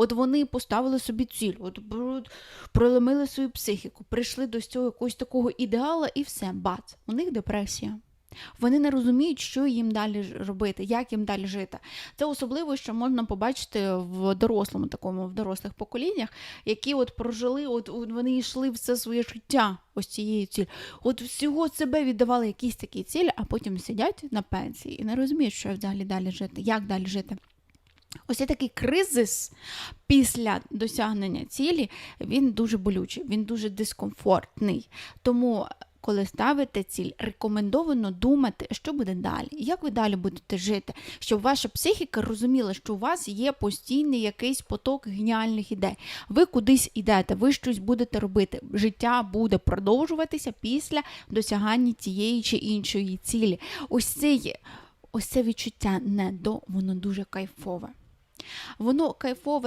От вони поставили собі ціль, от проломили свою психіку, прийшли до цього якогось такого ідеала і все, бац, у них депресія. Вони не розуміють, що їм далі робити, як їм далі жити. Це особливо, що можна побачити в дорослому такому, в дорослих поколіннях, які от прожили, от вони йшли все своє життя ось цією ціль. От всього себе віддавали якісь такі цілі, а потім сидять на пенсії і не розуміють, що взагалі далі жити, як далі жити. Ось цей такий кризис після досягнення цілі, він дуже болючий, він дуже дискомфортний. Тому, коли ставите ціль, рекомендовано думати, що буде далі, як ви далі будете жити, щоб ваша психіка розуміла, що у вас є постійний якийсь поток геніальних ідей. Ви кудись ідете, ви щось будете робити. Життя буде продовжуватися після досягання тієї чи іншої цілі. Ось це є. Ось це відчуття не до, воно дуже кайфове. Воно кайфове